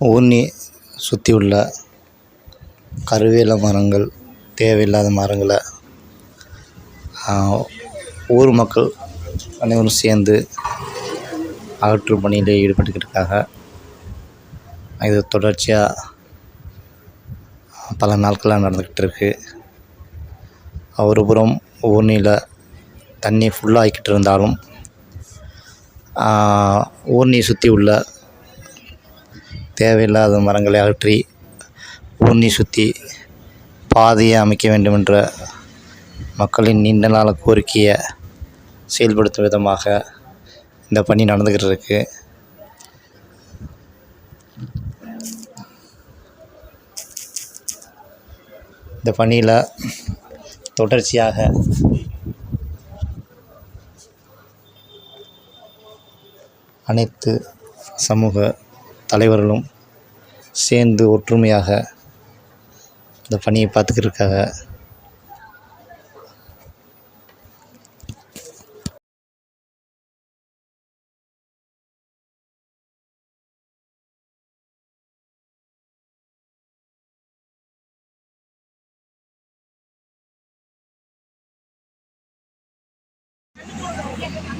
ஊனி சுற்றி உள்ள கருவேல மரங்கள் தேவையில்லாத மரங்களை ஊர் மக்கள் அனைவரும் சேர்ந்து அகற்றும் பணியில் ஈடுபட்டுக்கிட்டு இருக்காங்க இது தொடர்ச்சியாக பல நாட்களாக நடந்துக்கிட்டு இருக்குது ஒரு புறம் ஊர்ணியில் தண்ணி ஃபுல்லாகிக்கிட்டு இருந்தாலும் ஊர்ணியை சுற்றி உள்ள தேவையில்லாத மரங்களை அகற்றி ஊன்னி சுற்றி பாதையை அமைக்க வேண்டும் என்ற மக்களின் நீண்ட நாள கோரிக்கையை செயல்படுத்தும் விதமாக இந்த பணி நடந்துக்கிட்டு இருக்குது இந்த பணியில் தொடர்ச்சியாக அனைத்து சமூக தலைவர்களும் சேர்ந்து ஒற்றுமையாக இந்த பணியை பார்த்துக்கிறதுக்காக Thank you.